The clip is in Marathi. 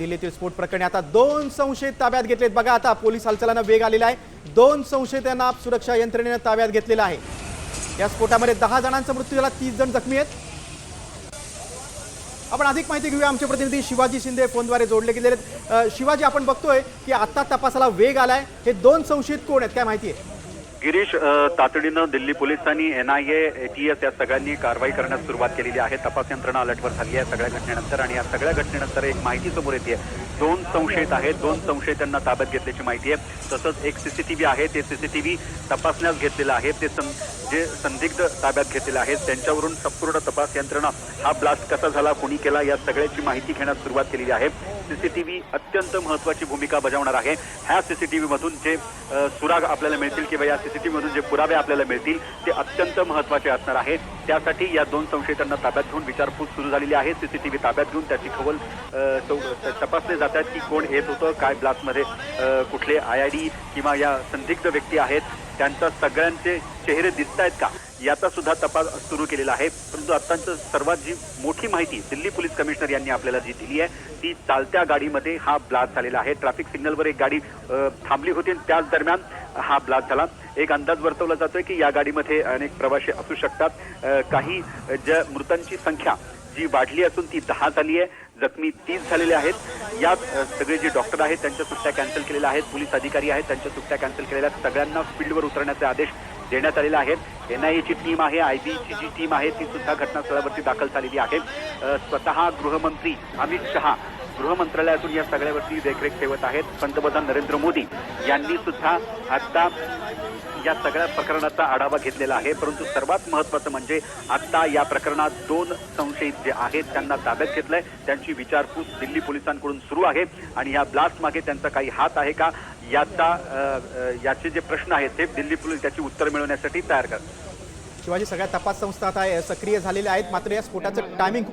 दिल्लीतील स्फोट प्रकरणी आता दोन संशयित ताब्यात घेतलेत. बघा आता पोलीस हालचालांना वेग आलेला आहे. दोन संशयितांना सुरक्षा यंत्रणेनं ताब्यात घेतलेला आहे. या स्फोटामध्ये दहा जणांचा मृत्यू झाला तीस जण जखमी आहेत. आपण अधिक माहिती घेऊया. आमचे प्रतिनिधी शिवाजी शिंदे फोनद्वारे जोडले गेलेले आहेत. शिवाजी आपण बघतोय की आता तपासाला वेग आलाय. हे दोन संशयित कोण आहेत? काय माहिती आहे? गिरीश तातडीनं दिल्ली पोलिसांनी एनआयए एटीएस या सगळ्यांनी कारवाई करण्यास सुरुवात केलेली आहे. तपास यंत्रणा अलर्टवर झाली आहे. सगळ्या घटनेनंतर आणि या सगळ्या घटनेनंतर एक माहिती समोर येते. दोन संशयित आहेत. दोन संशयितांना ताब्यात घेतल्याची माहिती आहे. तसंच एक सीसीटीव्ही आहे. ते सीसीटीव्ही तपासण्यास घेतलेलं आहे. ते सं जे संदिग्ध ताब्यात घेतलेले आहेत त्यांच्यावरून संपूर्ण तपास यंत्रणा हा ब्लास्ट कसा झाला कोणी केला या सगळ्याची माहिती घेण्यास सुरुवात केलेली आहे. सीसीटीव्ही अत्यंत महत्वाची भूमिका बजावणार आहे. ह्या सीसीटीव्ही मधून जे सुराग आपल्याला मिळतील किंवा या सीसीटीव्ही मधून जे पुरावे आपल्याला मिळतील ते अत्यंत महत्त्वाचे असणार आहेत त्यासाठी या दोन संशयितांना ताब्यात घेऊन विचारपूस सुरू झालेली आहे. सीसीटीव्ही ताब्यात घेऊन त्याची खवल तपासले चौ- जातात की कोण येत होतं काय ब्लास्टमध्ये कुठले आय आय डी किंवा या संदिग्ध व्यक्ती आहेत त्यांचा सगळ्यांचे चेहरे दिसत आहेत का? याचा सुद्धा तपास सुरू केलेला आहे. परंतु आत्ताच सर्वात जी मोठी माहिती दिल्ली पोलीस कमिशनर यांनी आपल्याला जी दिली आहे ती चालत्या गाडीमध्ये हा ब्लास्ट झालेला आहे. ट्रॅफिक सिग्नलवर एक गाडी थांबली होती आणि त्याच दरम्यान हा ब्लास्ट झाला. एक अंदाज वर्तवला जातोय की या गाडीमध्ये अनेक प्रवासी असू शकतात. काही ज्या मृतांची संख्या जी वाढली असून ती दहा झाली आहे. जखमी तीस झालेले आहेत. यात सगळे जे डॉक्टर आहेत त्यांच्या सुट्ट्या कॅन्सल केलेल्या आहेत. पोलीस अधिकारी आहेत त्यांच्या सुट्ट्या कॅन्सल केलेल्या आहेत. सगळ्यांना फील्डवर उतरण्याचे आदेश देण्यात आलेले आहेत. एनआयएची टीम आहे आय बीची जी टीम आहे ती सुद्धा घटनास्थळावरती दाखल झालेली आहे. स्वतः गृहमंत्री अमित शहा गृह मंत्रालयातून या सगळ्यावरती देखरेख ठेवत आहेत. पंतप्रधान नरेंद्र मोदी यांनी सुद्धा आता या सगळ्या प्रकरणाचा आढावा घेतलेला आहे. परंतु सर्वात महत्वाचं म्हणजे आता या प्रकरणात दोन संशयित जे आहेत त्यांना ताब्यात घेतलंय. त्यांची विचारपूस दिल्ली पोलिसांकडून सुरू आहे. आणि या ब्लास्ट मागे त्यांचा काही हात आहे का? याचा याचे जे प्रश्न आहेत ते दिल्ली पोलीस त्याची उत्तर मिळवण्यासाठी तयार करतात. शिवाजी सगळ्या तपास संस्था आता सक्रिय झालेल्या आहेत. मात्र या स्फोटाचं टायमिंग